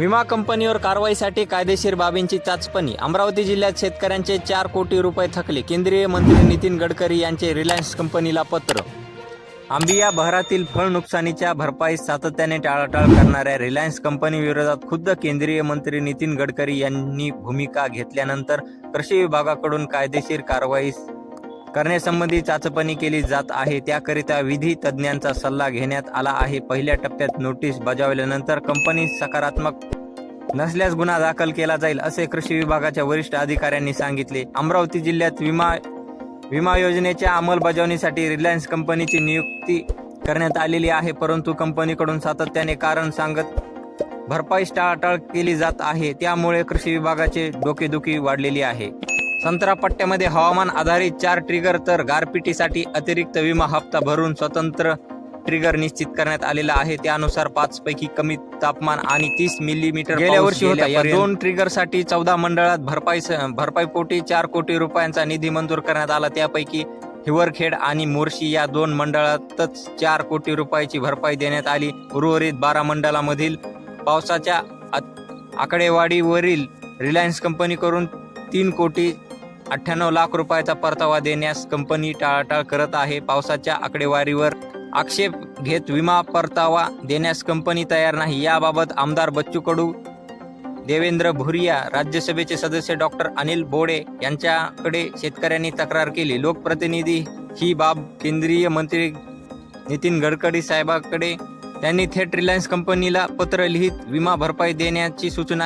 विमा कंपनीवर कारवाईसाठी कायदेशीर बाबींची चाचपणी. अमरावती जिल्ह्यात शेतकऱ्यांचे चार कोटी रुपये थकले. केंद्रीय मंत्री नितीन गडकरी यांचे रिलायन्स कंपनीला पत्र. आंबिया बहरातील फळ नुकसानीच्या भरपाईस सातत्याने टाळाटाळ करणाऱ्या रिलायन्स कंपनीविरोधात खुद्द केंद्रीय मंत्री नितीन गडकरी यांनी भूमिका घेतल्यानंतर कृषी विभागाकडून कायदेशीर कारवाई करण्यासंबंधी चाचपणी केली जात आहे. त्याकरिता विधी तज्ज्ञांचा सल्ला घेण्यात आला आहे. पहिल्या टप्प्यात नोटीस बजावल्यानंतर कंपनी सकारात्मक नसल्यास गुन्हा दाखल केला जाईल असे कृषी विभागाच्या वरिष्ठ अधिकाऱ्यांनी सांगितले. अमरावती जिल्ह्यात विमा विमा योजनेच्या अंमलबजावणीसाठी रिलायन्स कंपनीची नियुक्ती करण्यात आलेली आहे परंतु कंपनीकडून सातत्याने कारण सांगत भरपाई टाळाटाळ केली जात आहे. त्यामुळे कृषी विभागाचे डोकेदुखी वाढलेली आहे. संत्रा पट्ट्यामध्ये हवामान आधारित चार ट्रिगर तर गारपिटीसाठी अतिरिक्त विमा हप्ता भरून स्वतंत्र ट्रिगर निश्चित करण्यात आलेला आहे. त्यानुसार पाच पैकी कमी तापमान आणि तीस मिलीमीटर गेल्या वर्षी होत्या या दोन ट्रिगरसाठी चौदा मंडळात भरपाई भरपाईपोटी चार कोटी रुपयांचा निधी मंजूर करण्यात आला. त्यापैकी हिवरखेड आणि मोर्शी या दोन मंडळातच चार कोटी रुपयाची भरपाई देण्यात आली. उर्वरित बारा मंडळामधील पावसाच्या आकडेवारीवरील रिलायन्स कंपनीकडून तीन कोटी अठ्ठ्याण्णव लाख रुपयाचा परतावा देण्यास कंपनी टाळाटाळ करत आहे. पावसाच्या आकडेवारीवर आक्षेप घेत विमा परतावा देण्यास कंपनी तयार नाही. याबाबत आमदार बच्चू कडू देवेंद्र भुरिया राज्यसभेचे सदस्य डॉक्टर अनिल बोडे यांच्याकडे शेतकऱ्यांनी तक्रार केली. लोकप्रतिनिधी ही बाब केंद्रीय मंत्री नितीन गडकरी साहेबाकडे त्यांनी थेट रिलायन्स कंपनीला पत्र लिहित विमा भरपाई देण्याची सूचना